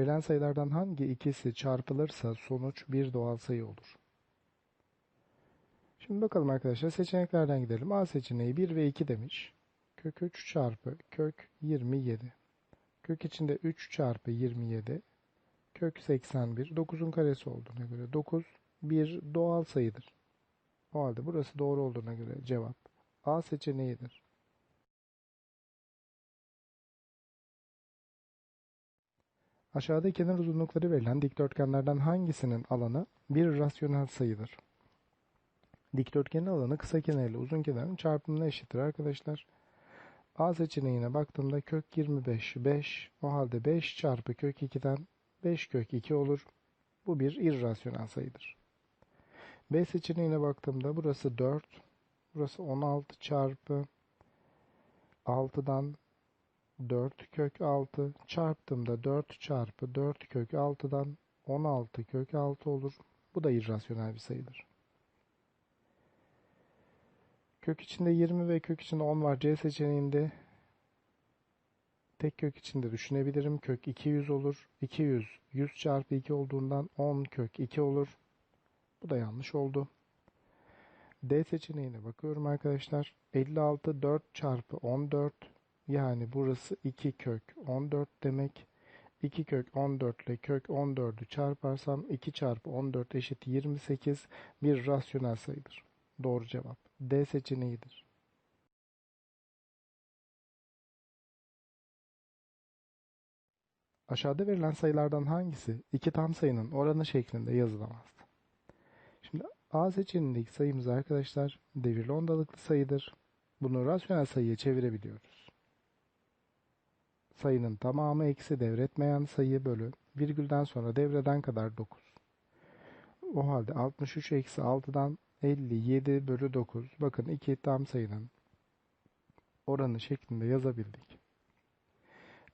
Verilen sayılardan hangi ikisi çarpılırsa sonuç bir doğal sayı olur? Şimdi bakalım arkadaşlar seçeneklerden gidelim. A seçeneği 1 ve 2 demiş. Kök 3 çarpı kök 27. Kök içinde 3 çarpı 27. Kök 81. 9'un karesi olduğuna göre 9 bir doğal sayıdır. O halde burası doğru olduğuna göre cevap A seçeneğidir. Aşağıda kenar uzunlukları verilen dikdörtgenlerden hangisinin alanı bir rasyonel sayıdır? Dikdörtgenin alanı kısa kenar ile uzun kenarın çarpımına eşittir arkadaşlar. A seçeneğine baktığımda kök 25 5 o halde 5 çarpı kök 2'den 5 kök 2 olur. Bu bir irrasyonel sayıdır. B seçeneğine baktığımda burası 4 burası 16 çarpı 6'dan 4 kök 6 çarptığımda 4 çarpı 4 kök 6'dan 16 kök 6 olur. Bu da irrasyonel bir sayıdır. Kök içinde 20 ve kök içinde 10 var. C seçeneğinde tek kök içinde düşünebilirim. Kök 200 olur. 200 100 çarpı 2 olduğundan 10 kök 2 olur. Bu da yanlış oldu. D seçeneğine bakıyorum arkadaşlar. 56 4 çarpı 14 yani burası 2 kök 14 demek. 2 kök 14 ile kök 14'ü çarparsam 2 çarpı 14 eşit 28 bir rasyonel sayıdır. Doğru cevap D seçeneğidir. Aşağıda verilen sayılardan hangisi iki tam sayının oranı şeklinde yazılamaz? Şimdi A seçeneğindeki sayımız arkadaşlar devirli ondalıklı sayıdır. Bunu rasyonel sayıya çevirebiliyoruz. Sayının tamamı eksi devretmeyen sayı bölü virgülden sonra devreden kadar 9. O halde 63 eksi 6'dan 57 bölü 9. Bakın iki tam sayının oranı şeklinde yazabildik.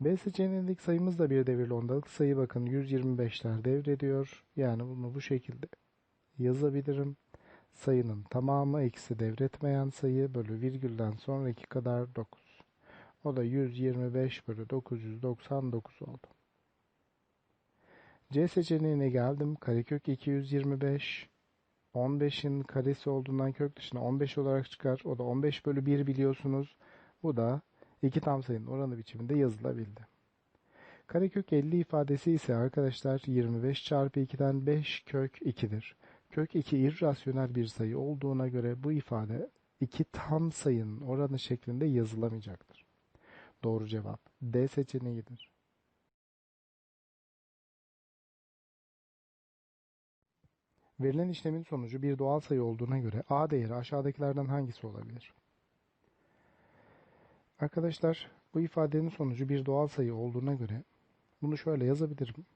B seçeneğindeki sayımız da bir devirli ondalık sayı. Bakın 125'ler devrediyor. Yani bunu bu şekilde yazabilirim. Sayının tamamı eksi devretmeyen sayı bölü virgülden sonraki kadar 9. O da 125 bölü 999 oldu. C seçeneğine geldim. Karekök 225 15'in karesi olduğundan kök dışına 15 olarak çıkar. O da 15 bölü 1 biliyorsunuz. Bu da iki tam sayının oranı biçiminde yazılabildi. Karekök 50 ifadesi ise arkadaşlar 25 çarpı 2'den 5 kök 2'dir. Kök 2 irrasyonel bir sayı olduğuna göre bu ifade iki tam sayının oranı şeklinde yazılamayacaktır. Doğru cevap D seçeneğidir. Verilen işlemin sonucu bir doğal sayı olduğuna göre A değeri aşağıdakilerden hangisi olabilir? Arkadaşlar bu ifadenin sonucu bir doğal sayı olduğuna göre bunu şöyle yazabilirim.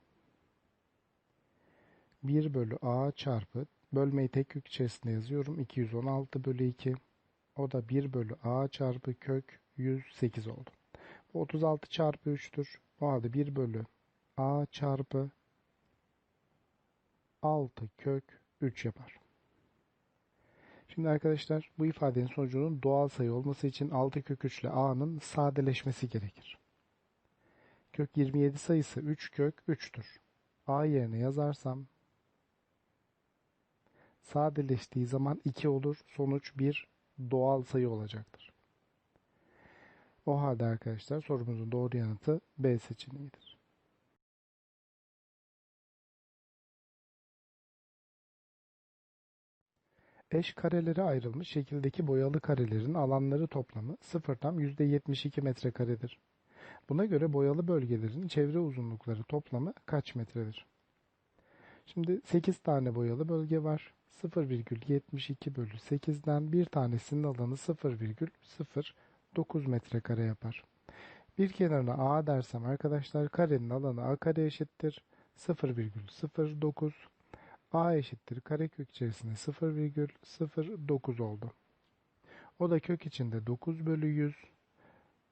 1 bölü A çarpı bölmeyi tek kök içerisinde yazıyorum. 216 bölü 2 o da 1 bölü A çarpı kök 108 oldu. Bu 36 çarpı 3'tür. O halde 1 bölü A çarpı 6 kök 3 yapar. Şimdi arkadaşlar bu ifadenin sonucunun doğal sayı olması için 6 kök 3 ile a'nın sadeleşmesi gerekir. Kök 27 sayısı 3 kök 3'tür. a yerine yazarsam sadeleştiği zaman 2 olur. Sonuç bir doğal sayı olacaktır. O halde arkadaşlar sorumuzun doğru yanıtı B seçeneğidir. Eş karelere ayrılmış şekildeki boyalı karelerin alanları toplamı sıfırdan %72 metrekaredir. Buna göre boyalı bölgelerin çevre uzunlukları toplamı kaç metredir? Şimdi 8 tane boyalı bölge var. 0,72 bölü 8'den bir tanesinin alanı 0,09 metrekare yapar. Bir kenarına A dersem arkadaşlar karenin alanı A kare eşittir. 0,09 a eşittir karekök içerisinde 0,09 oldu. O da kök içinde 9 bölü 100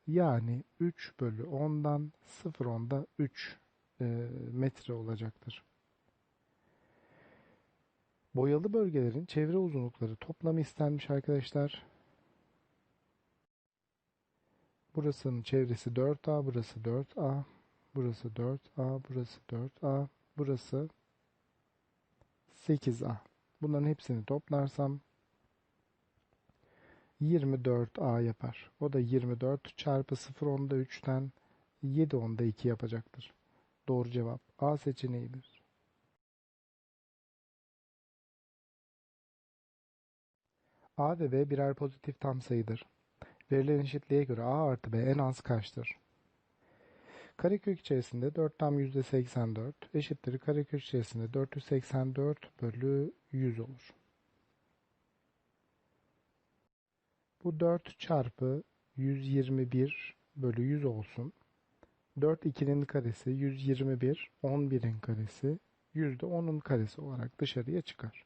yani 3 bölü 10'dan 0,10'da 3 e, metre olacaktır. Boyalı bölgelerin çevre uzunlukları toplamı istenmiş arkadaşlar. Burasının çevresi 4A, burası 4A. Burası 4A, burası 4A, burası 8A. Bunların hepsini toplarsam 24A yapar. O da 24 çarpı 0 onda 3'ten 7 onda 2 yapacaktır. Doğru cevap A seçeneğidir. A ve B birer pozitif tam sayıdır. Verilen eşitliğe göre A artı B en az kaçtır? Karekök içerisinde 4 tam %84 eşittir. Karekök içerisinde 484 bölü 100 olur. Bu 4 çarpı 121 bölü 100 olsun. 4 2'nin karesi 121, 11'in karesi %10'un karesi olarak dışarıya çıkar.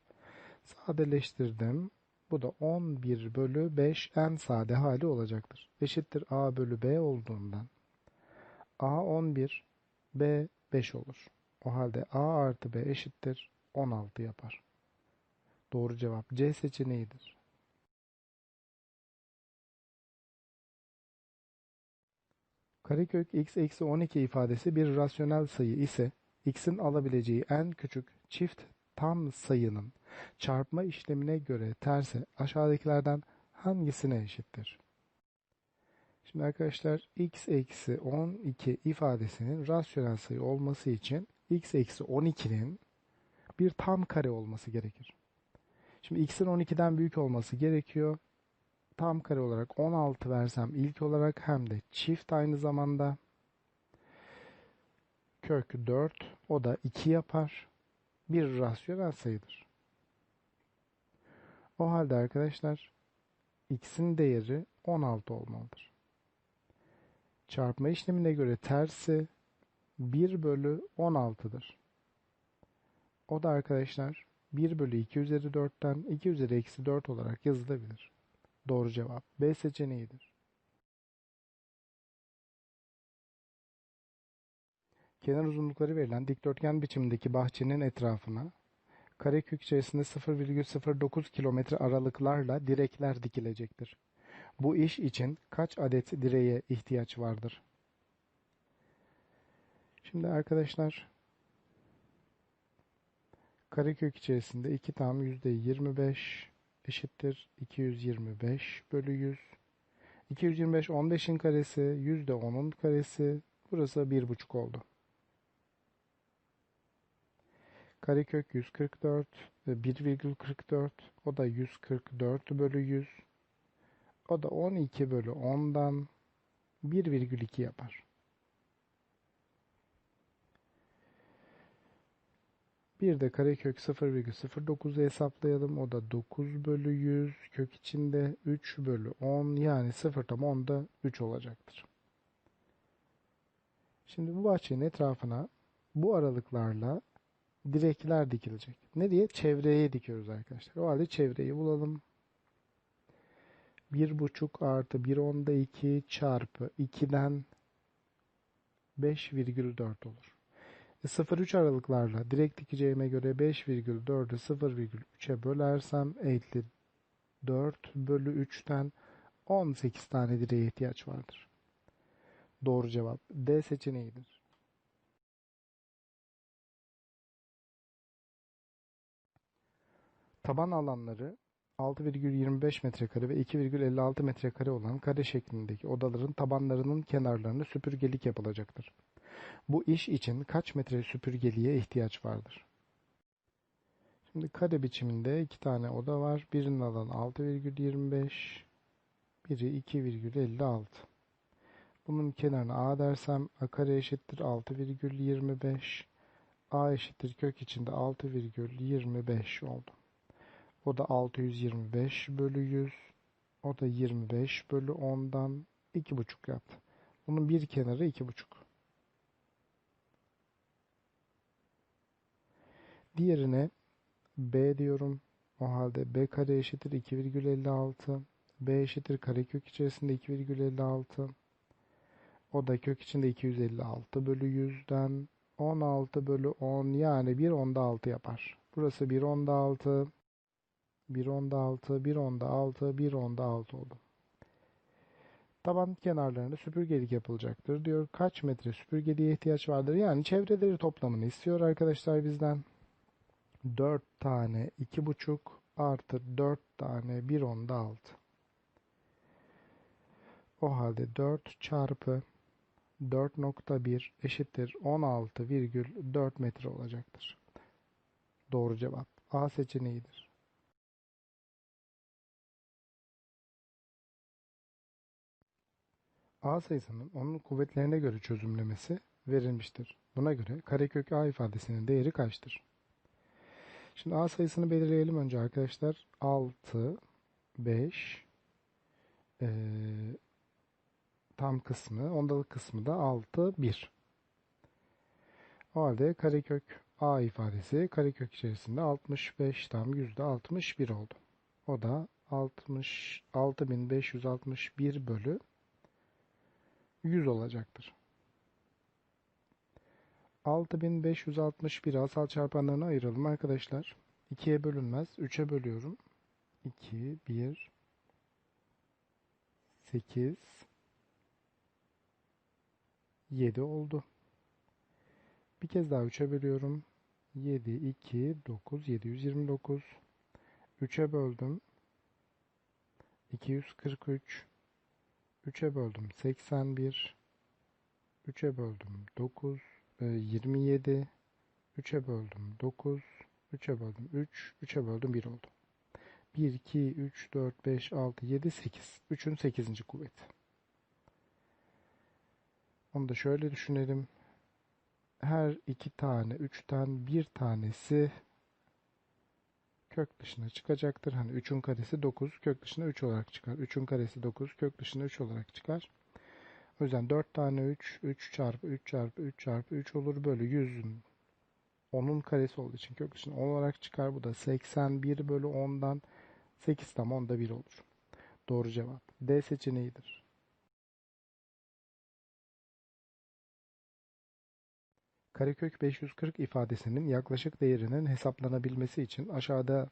Sadeleştirdim. Bu da 11 bölü 5 en sade hali olacaktır. Eşittir A bölü B olduğundan. A 11, B 5 olur. O halde A artı B eşittir 16 yapar. Doğru cevap C seçeneğidir. Karekök x eksi 12 ifadesi bir rasyonel sayı ise x'in alabileceği en küçük çift tam sayının çarpma işlemine göre tersi aşağıdakilerden hangisine eşittir? Şimdi arkadaşlar x eksi 12 ifadesinin rasyonel sayı olması için x eksi 12'nin bir tam kare olması gerekir. Şimdi x'in 12'den büyük olması gerekiyor. Tam kare olarak 16 versem ilk olarak hem de çift aynı zamanda kök 4 o da 2 yapar. Bir rasyonel sayıdır. O halde arkadaşlar x'in değeri 16 olmalıdır. Çarpma işlemine göre tersi 1 bölü 16'dır. O da arkadaşlar 1 bölü 2 üzeri 4'ten 2 üzeri eksi 4 olarak yazılabilir. Doğru cevap B seçeneğidir. Kenar uzunlukları verilen dikdörtgen biçimindeki bahçenin etrafına karekök içerisinde 0,09 kilometre aralıklarla direkler dikilecektir. Bu iş için kaç adet direğe ihtiyaç vardır? Şimdi arkadaşlar karekök içerisinde 2 tam %25 eşittir 225 bölü 100. 225 15'in karesi %10'un karesi burası 1,5 oldu. Karekök 144 ve 1,44 o da 144 bölü 100. O da 12 bölü 10'dan 1,2 yapar. Bir de karekök 0,09'u hesaplayalım. O da 9 bölü 100 kök içinde 3 bölü 10 yani 0 tam 10'da 3 olacaktır. Şimdi bu bahçenin etrafına bu aralıklarla direkler dikilecek. Ne diye? Çevreye dikiyoruz arkadaşlar. O halde çevreyi bulalım. 1,5 artı 1 onda 2 çarpı 2'den 5,4 olur. 0,3 aralıklarla direkt dikeceğime göre 5,4'ü 0,3'e bölersem 54 bölü 3'ten 18 tane direğe ihtiyaç vardır. Doğru cevap D seçeneğidir. Taban alanları 6,25 metrekare ve 2,56 metrekare olan kare şeklindeki odaların tabanlarının kenarlarını süpürgelik yapılacaktır. Bu iş için kaç metre süpürgeliğe ihtiyaç vardır? Şimdi kare biçiminde iki tane oda var. Birinin alanı 6,25, biri 2,56. Bunun kenarına A dersem A kare eşittir 6,25. A eşittir kök içinde 6,25 oldu. O da 625 bölü 100. O da 25 bölü 10'dan 2,5 yaptı. Bunun bir kenarı 2,5. Diğerine B diyorum. O halde B kare eşittir 2,56. B eşittir karekök içerisinde 2,56. O da kök içinde 256 bölü 100'den 16 bölü 10 yani 1 onda 6 yapar. Burası 1 onda 6. 1 onda 6, 1 onda 6, 1 onda 6 oldu. Taban kenarlarında süpürgelik yapılacaktır diyor. Kaç metre süpürgeliğe ihtiyaç vardır? Yani çevreleri toplamını istiyor arkadaşlar bizden. 4 tane 2,5 artı 4 tane 1 onda 6. O halde 4 çarpı 4.1 eşittir 16,4 metre olacaktır. Doğru cevap A seçeneğidir. A sayısının onun kuvvetlerine göre çözümlemesi verilmiştir. Buna göre karekök A ifadesinin değeri kaçtır? Şimdi A sayısını belirleyelim önce arkadaşlar. 6, 5, ee, tam kısmı, ondalık kısmı da 6, 1. O halde karekök A ifadesi karekök içerisinde 65 tam %61 oldu. O da 60, 6561 bölü 100 olacaktır. 6561 asal çarpanlarına ayıralım arkadaşlar. 2'ye bölünmez. 3'e bölüyorum. 2, 1, 8, 7 oldu. Bir kez daha 3'e bölüyorum. 7, 2, 9, 729. 3'e böldüm. 243. 3'e böldüm 81. 3'e böldüm 9. 27. 3'e böldüm 9. 3'e böldüm 3. 3'e böldüm 1 oldu. 1, 2, 3, 4, 5, 6, 7, 8. 3'ün 8. kuvveti. Onu da şöyle düşünelim. Her iki tane, üçten bir tanesi kök dışına çıkacaktır. Hani 3'ün karesi 9, kök dışına 3 olarak çıkar. 3'ün karesi 9, kök dışına 3 olarak çıkar. O yüzden 4 tane 3, 3 çarpı 3 çarpı 3 çarpı 3 olur. Bölü 100'ün 10'un karesi olduğu için kök dışına 10 olarak çıkar. Bu da 81 bölü 10'dan 8 tam 10'da 1 olur. Doğru cevap D seçeneğidir. Karekök 540 ifadesinin yaklaşık değerinin hesaplanabilmesi için aşağıda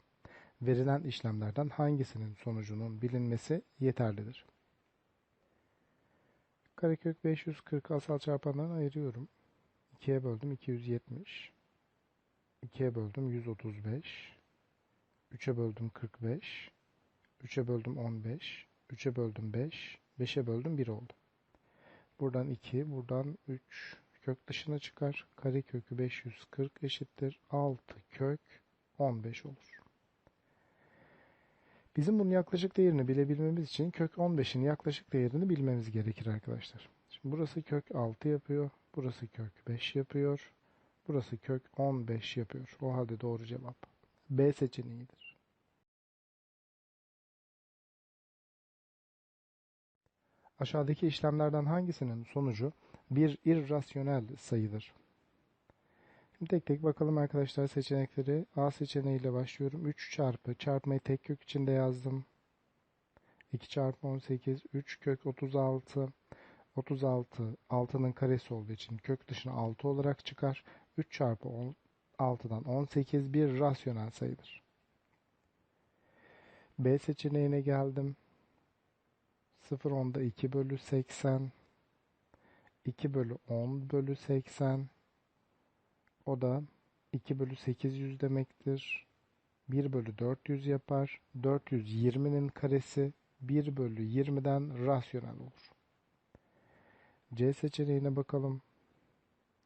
verilen işlemlerden hangisinin sonucunun bilinmesi yeterlidir? Karekök 540 asal çarpanlarını ayırıyorum. 2'ye böldüm 270. 2'ye böldüm 135. 3'e böldüm 45. 3'e böldüm 15. 3'e böldüm 5. 5'e böldüm 1 oldu. Buradan 2, buradan 3, kök dışına çıkar. Kare kökü 540 eşittir. 6 kök 15 olur. Bizim bunun yaklaşık değerini bilebilmemiz için kök 15'in yaklaşık değerini bilmemiz gerekir arkadaşlar. Şimdi burası kök 6 yapıyor. Burası kök 5 yapıyor. Burası kök 15 yapıyor. O halde doğru cevap B seçeneğidir. Aşağıdaki işlemlerden hangisinin sonucu bir irrasyonel sayıdır? Şimdi tek tek bakalım arkadaşlar seçenekleri. A seçeneğiyle başlıyorum. 3 çarpı çarpmayı tek kök içinde yazdım. 2 çarpı 18 3 kök 36 36 6'nın karesi olduğu için kök dışına 6 olarak çıkar. 3 çarpı 10, 6'dan 18 bir rasyonel sayıdır. B seçeneğine geldim. 0 10'da 2 bölü 80 2 bölü 10 bölü 80 o da 2 bölü 800 demektir. 1 bölü 400 yapar. 420'nin karesi 1 bölü 20'den rasyonel olur. C seçeneğine bakalım.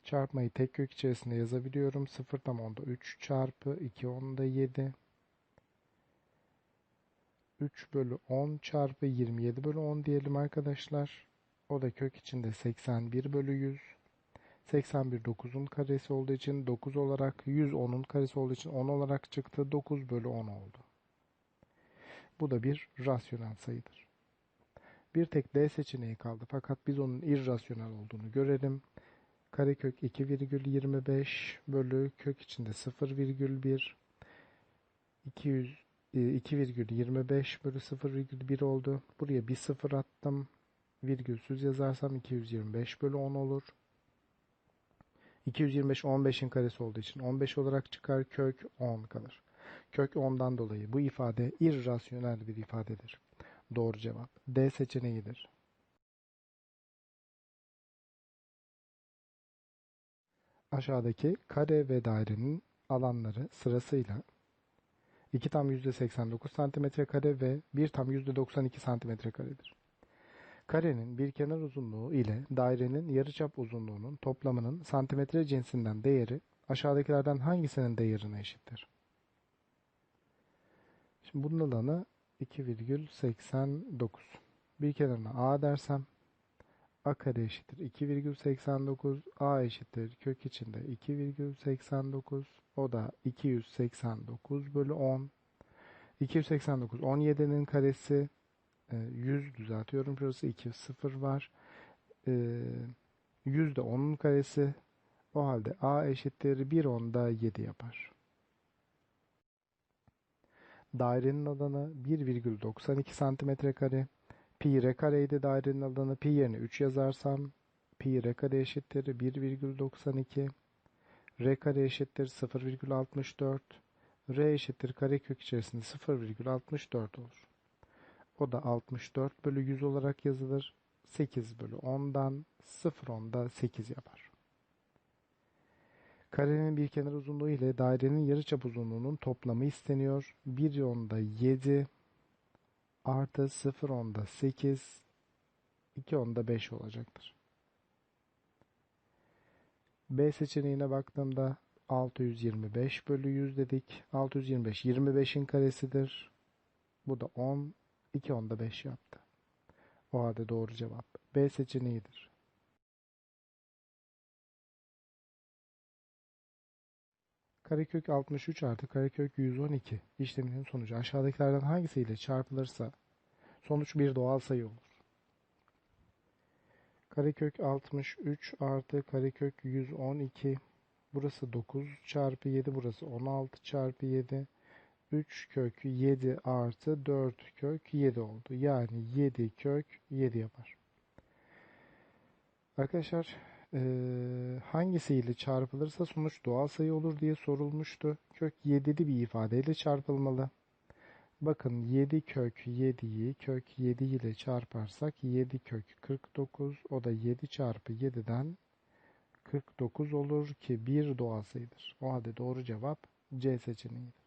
Çarpmayı tek kök içerisinde yazabiliyorum. 0 tam onda 3 çarpı 2 onda 7. 3 bölü 10 çarpı 27 bölü 10 diyelim arkadaşlar. O da kök içinde 81 bölü 100. 81 9'un karesi olduğu için 9 olarak 100 10'un karesi olduğu için 10 olarak çıktı. 9 bölü 10 oldu. Bu da bir rasyonel sayıdır. Bir tek D seçeneği kaldı. Fakat biz onun irrasyonel olduğunu görelim. Karekök 2,25 bölü kök içinde 0,1 200 2,25 bölü 0,1 oldu. Buraya bir sıfır attım virgülsüz yazarsam 225 bölü 10 olur. 225 15'in karesi olduğu için 15 olarak çıkar kök 10 kalır. Kök 10'dan dolayı bu ifade irrasyonel bir ifadedir. Doğru cevap D seçeneğidir. Aşağıdaki kare ve dairenin alanları sırasıyla 2 tam %89 cm kare ve 1 tam %92 cm karedir. Karenin bir kenar uzunluğu ile dairenin yarıçap uzunluğunun toplamının santimetre cinsinden değeri aşağıdakilerden hangisinin değerine eşittir? Şimdi bunun alanı 2,89. Bir kenarına a dersem a kare eşittir 2,89 a eşittir kök içinde 2,89 o da 289 bölü 10 289 17'nin karesi 100 düzeltiyorum şurası 2 0 var 100 de 10'un karesi o halde a eşittir 1 onda 7 yapar. Dairenin alanı 1,92 santimetre kare. Pi r kareydi dairenin alanı. Pi yerine 3 yazarsam pi r kare eşittir 1,92. r kare eşittir 0,64. r eşittir karekök içerisinde 0,64 olur. O da 64 bölü 100 olarak yazılır. 8 bölü 10'dan 0 onda 8 yapar. Karenin bir kenar uzunluğu ile dairenin yarıçap uzunluğunun toplamı isteniyor. 1 onda 7 artı 0 onda 8 2 onda 5 olacaktır. B seçeneğine baktığımda 625 bölü 100 dedik. 625 25'in karesidir. Bu da 10. 2 onda 5 yaptı. O halde doğru cevap B seçeneğidir. Karekök 63 artı karekök 112 işleminin sonucu aşağıdakilerden hangisiyle çarpılırsa sonuç bir doğal sayı olur. Karekök 63 artı karekök 112 burası 9 çarpı 7 burası 16 çarpı 7 3 kök 7 artı 4 kök 7 oldu. Yani 7 kök 7 yapar. Arkadaşlar e, hangisiyle çarpılırsa sonuç doğal sayı olur diye sorulmuştu. Kök 7'li bir ifadeyle çarpılmalı. Bakın 7 kök 7'yi kök 7 ile çarparsak 7 kök 49 o da 7 çarpı 7'den 49 olur ki bir doğal sayıdır. O halde doğru cevap C seçeneğidir.